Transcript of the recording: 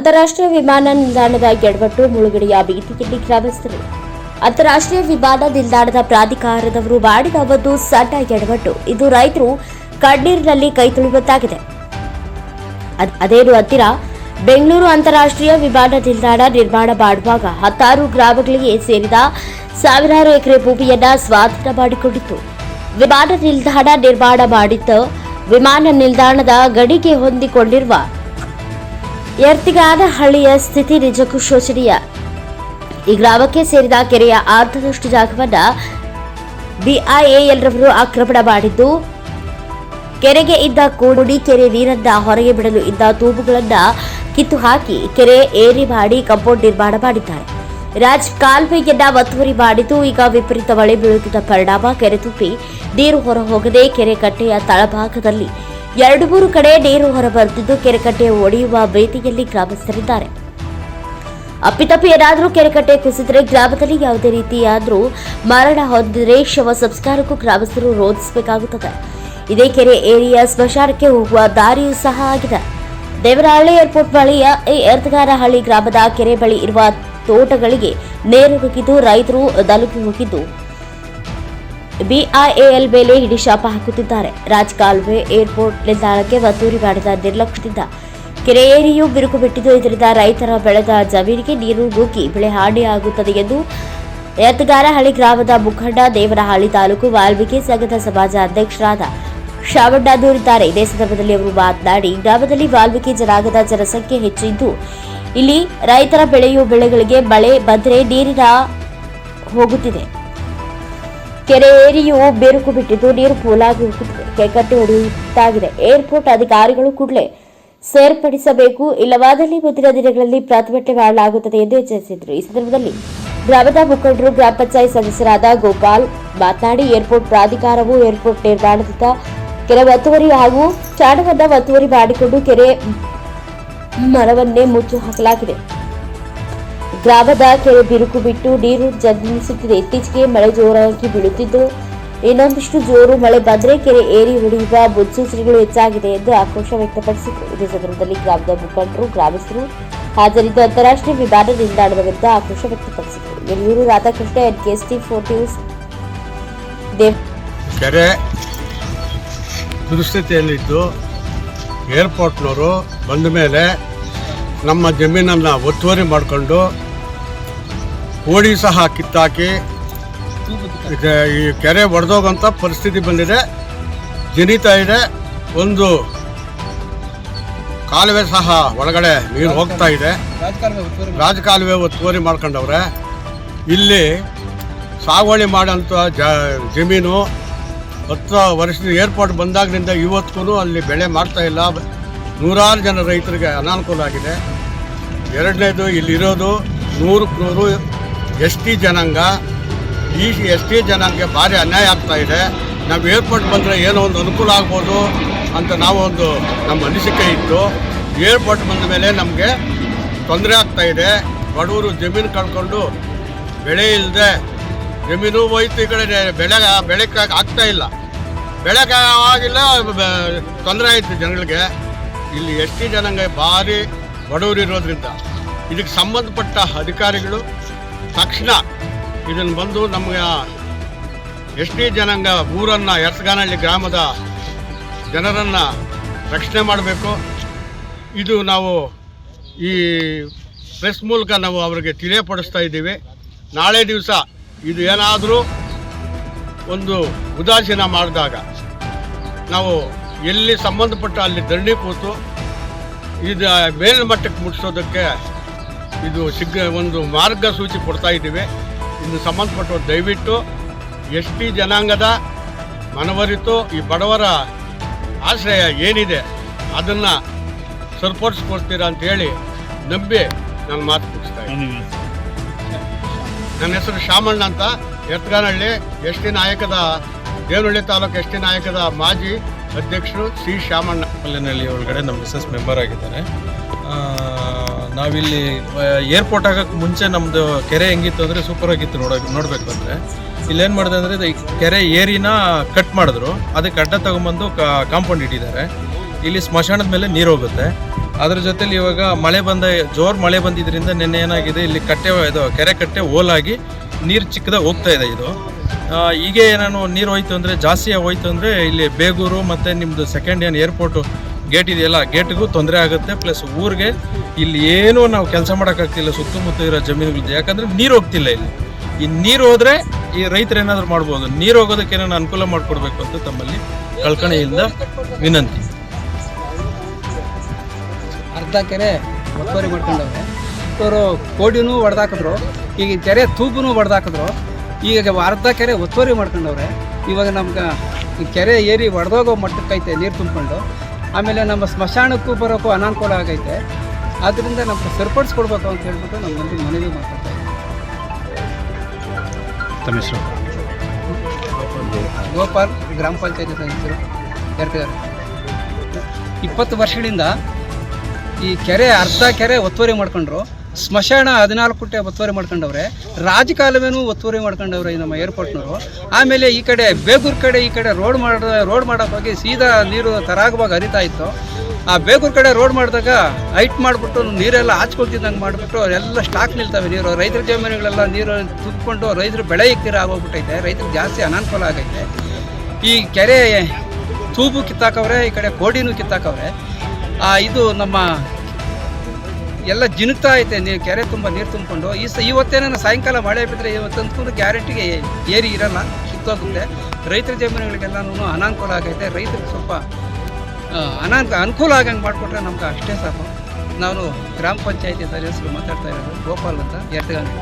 ಅಂತಾರಾಷ್ಟ್ರೀಯ ವಿಮಾನ ನಿಲ್ದಾಣದ ಎಡವಟ್ಟು ಮುಳುಗಡೆಯ ಭೀತಿಯಲ್ಲಿ ಗ್ರಾಮಸ್ಥರು. ಅಂತಾರಾಷ್ಟ್ರೀಯ ವಿಮಾನ ನಿಲ್ದಾಣದ ಪ್ರಾಧಿಕಾರದವರು ಮಾಡಿದ ಒಂದು ಸಣ್ಣ ಎಡವಟ್ಟು ಇದು ರೈತರು ಕಣ್ಣೀರಿನಲ್ಲಿ ಕೈ ತುಳಿಯುವಂತಾಗಿದೆ. ಅದ್- ಅದೇನು ಹತ್ತಿರ ಬೆಂಗಳೂರು ಅಂತಾರಾಷ್ಟ್ರೀಯ ವಿಮಾನ ನಿಲ್ದಾಣ ನಿರ್ಮಾಣ ಮಾಡುವಾಗ ಹತ್ತಾರು ಗ್ರಾಮಗಳಿಗೆ ಸೇರಿದ ಸಾವಿರಾರು ಎಕರೆ ಭೂಮಿಯನ್ನ ಸ್ವಾಧೀನ ಮಾಡಿಕೊಂಡಿತ್ತು. ವಿಮಾನ ನಿಲ್ದಾಣ ನಿರ್ಮಾಣ ಮಾಡಿದ್ದ ವಿಮಾನ ನಿಲ್ದಾಣದ ಗಡಿಗೆ ಹೊಂದಿಕೊಂಡಿರುವ ಎರ್ತಿಗಾನಹಳ್ಳಿಯ ಸ್ಥಿತಿ ನಿಜಕ್ಕೂ ಶೋಚನೀಯ. ಈ ಗ್ರಾಮಕ್ಕೆ ಸೇರಿದ ಕೆರೆಯ ಅರ್ಧದಷ್ಟು ಜಾಗವನ್ನ ಬಿಐಎಎಲ್ ರವರು ಆಕ್ರಮಣ ಮಾಡಿದ್ದು, ಕೆರೆಗೆ ಇದ್ದ ಕೂಡಿ ಕೆರೆ ನೀರನ್ನ ಹೊರಗೆ ಬಿಡಲು ಇದ್ದ ತೂಬುಗಳನ್ನ ಕಿತ್ತು ಹಾಕಿ ಕೆರೆ ಏರಿ ಮಾಡಿ ಕಾಂಪೌಂಡ್ ನಿರ್ಮಾಣ ಮಾಡಿದ್ದಾರೆ. ರಾಜ್ ಕಾಲುವೆಯನ್ನ ಒತ್ತುವರಿ ಮಾಡಿದ್ದು, ಈಗ ವಿಪರೀತ ಮಳೆ ಬೀಳುತ್ತಿದ್ದ ಪರಿಣಾಮ. ಕೆರೆ ತುಂಬಿ ನೀರು ಹೊರ ಹೋಗದೆ ಕೆರೆ ಕಟ್ಟೆಯ ತಳಭಾಗದಲ್ಲಿ ಎರಡು ಮೂರು ಕಡೆ ನೀರು ಹೊರಬರುತ್ತಿದ್ದು ಕೆರೆಕಟ್ಟೆ ಕೆರೆ ಕಟ್ಟೆ ಒಡೆಯುವ ಭೀತಿಯಲ್ಲಿ ಗ್ರಾಮಸ್ಥರಿದ್ದಾರೆ. ಅಪ್ಪಿತಪ್ಪಿ ಏನಾದರೂ ಕೆರೆಕಟ್ಟೆ ಕುಸಿದರೆ ಗ್ರಾಮದಲ್ಲಿ ಯಾವುದೇ ರೀತಿಯಾದರೂ ಮರಣ ಹೊಂದಿದರೆ ಶವ ಸಂಸ್ಕಾರಕ್ಕೂ ಗ್ರಾಮಸ್ಥರು ರೋಧಿಸಬೇಕಾಗುತ್ತದೆ. ಇದೇ ಕೆರೆ ಏರಿಯಾ ಸ್ಮಶಾನಕ್ಕೆ ಹೋಗುವ ದಾರಿಯೂ ಸಹ ಆಗಿದೆ. ದೇವರಹಳ್ಳಿ ಏರ್ಪೋರ್ಟ್ ಬಳಿಯ ಎರ್ತಗಾರಹಳ್ಳಿ ಗ್ರಾಮದ ಕೆರೆ ಬಳಿ ಇರುವ ತೋಟಗಳಿಗೆ ನೇರು ನುಗ್ಗಿದ್ದು ರೈತರು ನಲುಗಿ ಹೋಗಿದ್ದು ಬಿಐಎಎಲ್ ಮೇಲೆ ಹಿಡಿಶಾಪ ಹಾಕುತ್ತಿದ್ದಾರೆ. ರಾಜಕಾಲುವೆ ಏರ್ಪೋರ್ಟ್ ನಿಲ್ದಾಣಕ್ಕೆ ವತೂರಿ ಮಾಡಿದ ನಿರ್ಲಕ್ಷ್ಯದಿಂದ ಕೆರೆಯೇರಿಯೂ ಬಿರುಕು ಬಿಟ್ಟಿದ್ದು, ಇದರಿಂದ ರೈತರ ಬೆಳೆದ ಜಮೀನಿಗೆ ನೀರು ನುಗ್ಗಿ ಬೆಳೆ ಹಾನಿಯಾಗುತ್ತದೆ ಎಂದು ಎತ್ತಗಾರಹಳ್ಳಿ ಗ್ರಾಮದ ಮುಖಂಡ ದೇವರಹಳ್ಳಿ ತಾಲೂಕು ವಾಲ್ಮೀಕಿ ಸಂಘದ ಸಮಾಜ ಅಧ್ಯಕ್ಷರಾದ ಶಾವಣ್ಣ ದೂರಿದ್ದಾರೆ. ಇದೇ ಸಂದರ್ಭದಲ್ಲಿ ಅವರು ಮಾತನಾಡಿ, ಗ್ರಾಮದಲ್ಲಿ ವಾಲ್ಮೀಕಿ ಜನಾಂಗದ ಜನಸಂಖ್ಯೆ ಹೆಚ್ಚಿದ್ದು, ಇಲ್ಲಿ ರೈತರ ಬೆಳೆಯುವ ಬೆಳೆಗಳಿಗೆ ಮಳೆ ಬಂದರೆ ನೀರಿನ ಹೋಗುತ್ತಿದೆ. ಕೆರೆ ಏರಿಯು ಬೇರುಕು ಬಿಟ್ಟಿದ್ದು, ನೀರು ಪೋಲಾಗಿ ಕೆಕಟ್ಟಿ ಹೊಡೆಯುತ್ತಾಗಿದೆ ಏರ್ಪೋರ್ಟ್ ಅಧಿಕಾರಿಗಳು ಕೂಡಲೇ ಸೇರ್ಪಡಿಸಬೇಕು. ಇಲ್ಲವಾದಲ್ಲಿ ಮುಂದಿನ ದಿನಗಳಲ್ಲಿ ಪ್ರತಿಭಟನೆ ಮಾಡಲಾಗುತ್ತದೆ ಎಂದು ಎಚ್ಚರಿಸಿದರು. ಈ ಸಂದರ್ಭದಲ್ಲಿ ಗ್ರಾಮದ ಮುಖಂಡರು, ಗ್ರಾಮ ಪಂಚಾಯತ್ ಸದಸ್ಯರಾದ ಗೋಪಾಲ್ ಮಾತನಾಡಿ, ಏರ್ಪೋರ್ಟ್ ಪ್ರಾಧಿಕಾರವು ಏರ್ಪೋರ್ಟ್ ನಿರ್ಮಾಣದಿಂದ ಕೆರೆ ಒತ್ತುವರಿ ಹಾಗೂ ಚಾಣವನ್ನ ಒತ್ತುವರಿ ಮಾಡಿಕೊಂಡು ಕೆರೆ ಮರವನ್ನೇ ಮುಚ್ಚು ಹಾಕಲಾಗಿದೆ ಗ್ರಾಮದ ಕೆರೆ ಬಿರುಕು ಬಿಟ್ಟು ನೀರು ಜಗ್ಗಿಸುತ್ತಿದೆ ಇತ್ತೀಚೆಗೆ ಮಳೆ ಜೋರಾಗಿ ಬೀಳುತ್ತಿದ್ದು, ಇನ್ನೊಂದಿಷ್ಟು ಜೋರು ಮಳೆ ಬಂದರೆ ಕೆರೆ ಏರಿ ಹೊಡೆಯುವ ಮುನ್ಸೂಚನೆಗಳು ಹೆಚ್ಚಾಗಿದೆ ಎಂದು ಆಕ್ರೋಶ ವ್ಯಕ್ತಪಡಿಸಿದರು ಇದೇ ಸಂದರ್ಭದಲ್ಲಿ ಗ್ರಾಮದ ಮುಖಂಡರು, ಗ್ರಾಮಸ್ಥರು ಹಾಜರಿದ್ದು ಅಂತಾರಾಷ್ಟ್ರೀಯ ವಿಮಾನ ನಿಲ್ದಾಣದ ವಿರುದ್ಧ ಆಕ್ರೋಶ ವ್ಯಕ್ತಪಡಿಸಿದರು. Bengaluru Radhakrishna T four news ಕೆರೆ ದುಸ್ಥಿತಿಯಲ್ಲಿದ್ದು ಏರ್ಪೋರ್ಟ್ನವರು ಬಂದ ಮೇಲೆ ನಮ್ಮ ಜಮೀನನ್ನು ಒತ್ತುವರಿ ಮಾಡಿಕೊಂಡು ಕೋಡಿ ಸಹ ಕಿತ್ತಾಕಿ ಈ ಕೆರೆ ಒಡೆದೋಗಂಥ ಪರಿಸ್ಥಿತಿ ಬಂದಿದೆ. ಜನಿತಾ ಇದೆ. ಒಂದು ಕಾಲುವೆ ಸಹ ಒಳಗಡೆ ನೀರು ಹೋಗ್ತಾ ಇದೆ. ರಾಜಕಾಲುವೆ ಒತ್ತುವರಿ ಮಾಡ್ಕೊಂಡವ್ರೆ. ಇಲ್ಲಿ ಸಾಗುವಳಿ ಮಾಡೋಂಥ ಜ ಜಮೀನು ಹತ್ತು ವರ್ಷದ ಏರ್ಪೋರ್ಟ್ ಬಂದಾಗಿನಿಂದ ಇವತ್ತಿಗೂ ಅಲ್ಲಿ ಬೆಳೆ ಮಾಡ್ತಾ ಇಲ್ಲ. ನೂರಾರು ಜನ ರೈತರಿಗೆ ಅನಾನುಕೂಲ ಆಗಿದೆ. ಎರಡನೇದು ಇಲ್ಲಿರೋದು ನೂರಕ್ಕೆ ನೂರು ಎಸ್ ಟಿ ಜನಾಂಗ, ಈ ಎಸ್ ಟಿ ಜನಾಂಗಕ್ಕೆ ಭಾರಿ ಅನ್ಯಾಯ ಆಗ್ತಾ ಇದೆ. ನಾವು ಏರ್ಪೋರ್ಟ್ ಬಂದರೆ ಏನೋ ಒಂದು ಅನುಕೂಲ ಆಗ್ಬೋದು ಅಂತ ನಾವು ಒಂದು ನಮ್ಮ ಅನಿಸಿಕೆ ಇತ್ತು. ಏರ್ಪೋರ್ಟ್ ಬಂದ ಮೇಲೆ ನಮಗೆ ತೊಂದರೆ ಆಗ್ತಾ ಇದೆ. ಬಡವರು ಜಮೀನು ಕಳ್ಕೊಂಡು ಬೆಳೆ ಇಲ್ಲದೆ ಜಮೀನು ಹೋಯ್ತು ಈ ಕಡೆ, ಬೆಳೆ ಬೆಳೆಗೆ ಆಗ್ತಾ ಇಲ್ಲ. ಬೆಳೆಗೆ ಆಗಿಲ್ಲ ತೊಂದರೆ ಆಯಿತು ಜನಗಳಿಗೆ. ಇಲ್ಲಿ ಎಸ್ ಟಿ ಜನಾಂಗ ಭಾರಿ ಬಡವರು ಇರೋದ್ರಿಂದ. ಇದಕ್ಕೆ ಸಂಬಂಧಪಟ್ಟ ಅಧಿಕಾರಿಗಳು ತಕ್ಷಣ ಇದನ್ನು ಬಂದು ನಮಗೆ ಎಸ್ ಟಿ ಜನಾಂಗ ಊರನ್ನು ಎರ್ಸಗಾನಹಳ್ಳಿ ಗ್ರಾಮದ ಜನರನ್ನು ರಕ್ಷಣೆ ಮಾಡಬೇಕು. ಇದು ನಾವು ಈ ಪ್ರೆಸ್ ಮೂಲಕ ನಾವು ಅವರಿಗೆ ತಿಳಿಯಪಡಿಸ್ತಾ ಇದ್ದೀವಿ. ನಾಳೆ ದಿವಸ ಇದು ಏನಾದರೂ ಒಂದು ಉದಾಸೀನ ಮಾಡಿದಾಗ ನಾವು ಎಲ್ಲಿ ಸಂಬಂಧಪಟ್ಟ ಅಲ್ಲಿ ಧರಣಿ ಕೂತು ಇದು ಮೇಲ್ಮಟ್ಟಕ್ಕೆ ಮುಟ್ಟಿಸೋದಕ್ಕೆ ಇದು ಸಿಗ್ಗ ಒಂದು ಮಾರ್ಗಸೂಚಿ ಕೊಡ್ತಾ ಇದ್ದೀವಿ. ಇನ್ನು ಸಂಬಂಧಪಟ್ಟವರು ದಯವಿಟ್ಟು ಎಸ್ ಟಿ ಜನಾಂಗದ ಮನವರಿತು ಈ ಬಡವರ ಆಶ್ರಯ ಏನಿದೆ ಅದನ್ನು ಸರಿಪಡಿಸ್ಕೊಡ್ತೀರಾ ಅಂತ ಹೇಳಿ ನಂಬಿ ನಾನು ಮಾತು ಮುಗಿಸ್ತಾ ಇದ್ದೀನಿ. ನನ್ನ ಹೆಸರು ಶಾಮಣ್ಣ ಅಂತ. ಎತ್ಗಾನಹಳ್ಳಿ ಎಸ್ ಟಿ ನಾಯಕದ, ದೇವನಹಳ್ಳಿ ತಾಲೂಕು ಎಸ್ ಟಿ ನಾಯಕದ ಮಾಜಿ ಅಧ್ಯಕ್ಷರು ಸಿ ಶಾಮಣ್ಣ. ಒಳಗಡೆ ನಮ್ಮ ಬಿಸ್ನೆಸ್ ಮೆಂಬರ್ ಆಗಿದ್ದಾರೆ. ನಾವಿಲ್ಲಿ ಏರ್ಪೋರ್ಟ್ ಆಗಕ್ಕೆ ಮುಂಚೆ ನಮ್ಮದು ಕೆರೆ ಹೆಂಗಿತ್ತು ಅಂದರೆ ಸೂಪರ್ ಆಗಿತ್ತು ನೋಡೋ, ನೋಡಬೇಕು ಅಂದರೆ. ಇಲ್ಲೇನು ಮಾಡಿದೆ ಅಂದರೆ ಕೆರೆ ಏರಿನ ಕಟ್ ಮಾಡಿದ್ರು. ಅದಕ್ಕೆ ಅಡ್ಡ ತಗೊಂಬಂದು ಕಾಂಪೌಂಡ್ ಇಟ್ಟಿದ್ದಾರೆ. ಇಲ್ಲಿ ಸ್ಮಶಾನದ ಮೇಲೆ ನೀರು ಹೋಗುತ್ತೆ. ಅದ್ರ ಜೊತೆಲಿ ಇವಾಗ ಮಳೆ ಬಂದ, ಜೋರು ಮಳೆ ಬಂದಿದ್ದರಿಂದ ನಿನ್ನೆ ಏನಾಗಿದೆ, ಇಲ್ಲಿ ಕಟ್ಟೆ, ಇದು ಕೆರೆ ಕಟ್ಟೆ ಓಲಾಗಿ ನೀರು ಚಿಕ್ಕದಾಗಿ ಹೋಗ್ತಾ ಇದೆ ಇದು. ಹೀಗೆ ನಾನು ನೀರು ಹೋಯ್ತು ಅಂದರೆ, ಜಾಸ್ತಿ ಹೋಯ್ತು ಅಂದರೆ ಇಲ್ಲಿ ಬೇಗೂರು ಮತ್ತು ನಿಮ್ಮದು ಸೆಕೆಂಡ್ ಏನು ಏರ್ಪೋರ್ಟು ಗೇಟ್ ಇದೆಯಲ್ಲ, ಗೇಟ್ಗೂ ತೊಂದರೆ ಆಗುತ್ತೆ. ಪ್ಲಸ್ ಊರಿಗೆ ಇಲ್ಲಿ ಏನೂ ನಾವು ಕೆಲಸ ಮಾಡೋಕ್ಕಾಗ್ತಿಲ್ಲ, ಸುತ್ತಮುತ್ತ ಇರೋ ಜಮೀನುಗಳು ಯಾಕಂದರೆ ನೀರು ಹೋಗ್ತಿಲ್ಲ ಇಲ್ಲಿ. ಈ ನೀರು ಹೋದರೆ ಈ ರೈತರು ಏನಾದರೂ ಮಾಡ್ಬೋದು. ನೀರು ಹೋಗೋದಕ್ಕೆ ಏನಾದ್ರು ಅನುಕೂಲ ಮಾಡಿಕೊಡ್ಬೇಕು ಅಂತ ತಮ್ಮಲ್ಲಿ ಕಳ್ಕಣೆಯಿಂದ ವಿನಂತಿ. ಅರ್ಧ ಕೆರೆ ಒತ್ತುವರಿ ಮಾಡ್ಕೊಂಡವ್ರೆ. ಅವರು ಕೋಡಿನೂ ಹೊಡೆದಾಕಿದ್ರು ಈಗ ಕೆರೆ ತೂಪುನೂ ಹೊಡೆದಾಕಿದ್ರು ಈಗ ಅರ್ಧ ಕೆರೆ ಒತ್ತುವರಿ ಮಾಡ್ಕೊಂಡವ್ರೆ. ಇವಾಗ ನಮ್ಗೆ ಕೆರೆ ಏರಿ ಒಡೆದೋಗೋ ಮಟ್ಟಕ್ಕೈತೆ ನೀರು ತುಂಬಿಕೊಂಡು. ಆಮೇಲೆ ನಮ್ಮ ಸ್ಮಶಾನಕ್ಕೂ ಬರೋಕ್ಕೂ ಅನಾನುಕೂಲ ಆಗೈತೆ. ಆದ್ದರಿಂದ ನಮ್ಗೆ ಸರಿಪಡಿಸ್ಕೊಡ್ಬೇಕು ಅಂತ ಹೇಳ್ಬಿಟ್ಟು ನಮ್ಮ ಮಂದಿ ಮನವಿ ತಮ್ಮ ಹೆಸರು? ಗೋಪಾಲ್ ಗ್ರಾಮ ಪಂಚಾಯತಿ ಸದಸ್ಯರು ಇರ್ತಿದ್ದಾರೆ ಇಪ್ಪತ್ತು ವರ್ಷಗಳಿಂದ ಈ ಕೆರೆ ಅರ್ಧ ಕೆರೆ ಒತ್ತುವರಿ ಮಾಡ್ಕೊಂಡ್ರು. ಸ್ಮಶಾನ ಹದಿನಾಲ್ಕು ಕೋಟಿ ಒತ್ತುವರಿ ಮಾಡ್ಕೊಂಡವ್ರೆ, ರಾಜಕಾಲುವೆನೂ ಒತ್ತುವರಿ ಮಾಡ್ಕೊಂಡವ್ರೆ ನಮ್ಮ ಏರ್ಪೋರ್ಟ್ನವರು ಆಮೇಲೆ ಈ ಕಡೆ ಬೇಗೂರು ಕಡೆ ಈ ಕಡೆ ರೋಡ್ ಮಾಡ ರೋಡ್ ಮಾಡೋಕೆ ಹೋಗಿ ಸೀದಾ ನೀರು ತರಾಗುವಾಗ ಹರಿತಾ ಇತ್ತು. ಆ ಬೇಗೂರು ಕಡೆ ರೋಡ್ ಮಾಡಿದಾಗ ಹೈಟ್ ಮಾಡಿಬಿಟ್ಟು ನೀರೆಲ್ಲ ಹಾಚ್ಕೊಳ್ತಿದ್ದಂಗೆ ಮಾಡಿಬಿಟ್ಟು ಎಲ್ಲ ಸ್ಟಾಕ್ ನಿಲ್ತವೆ ನೀರು. ರೈತರ ಜಮೀನುಗಳೆಲ್ಲ ನೀರು ತುಂಬಿಕೊಂಡು ರೈತರು ಬೆಳೆ ಇಕ್ತೀರ ಆಗೋಗ್ಬಿಟ್ಟೈತೆ. ರೈತರಿಗೆ ಜಾಸ್ತಿ ಅನಾನುಕೂಲ ಆಗೈತೆ. ಈ ಕೆರೆ ತೂಬು ಕಿತ್ತಾಕವ್ರೆ, ಈ ಕಡೆ ಕೋಡಿನೂ ಕಿತ್ತಾಕವ್ರೆ. ಇದು ನಮ್ಮ ಎಲ್ಲ ಜಿನುಗ್ತಾ ಐತೆ ನೀವು ಕೆರೆ ತುಂಬ ನೀರು ತುಂಬಿಕೊಂಡು. ಈ ಸ ಇವತ್ತೇನ ಸಾಯಂಕಾಲ ಮಳೆ ಬಿದ್ದರೆ ಇವತ್ತಂತೂ ಗ್ಯಾರಂಟಿಗೆ ಏರಿ ಇರಲ್ಲ, ಕಿತ್ತೋಗುತ್ತೆ. ರೈತರ ಜಮೀನುಗಳಿಗೆಲ್ಲನೂ ಅನಾನುಕೂಲ ಆಗೈತೆ. ರೈತರಿಗೆ ಸ್ವಲ್ಪ ಅನಾನ್ ಅನುಕೂಲ ಆಗಂಗೆ ಮಾಡಿಕೊಟ್ರೆ ನಮ್ಗೆ ಅಷ್ಟೇ ಸಾಕು. ನಾನು ಗ್ರಾಮ ಪಂಚಾಯತಿ ಸದಸ್ಯರು ಮಾತಾಡ್ತಾ ಇರೋದು ಗೋಪಾಲ್ ಅಂತ ಎರ್ಟಗಾಂಧಿ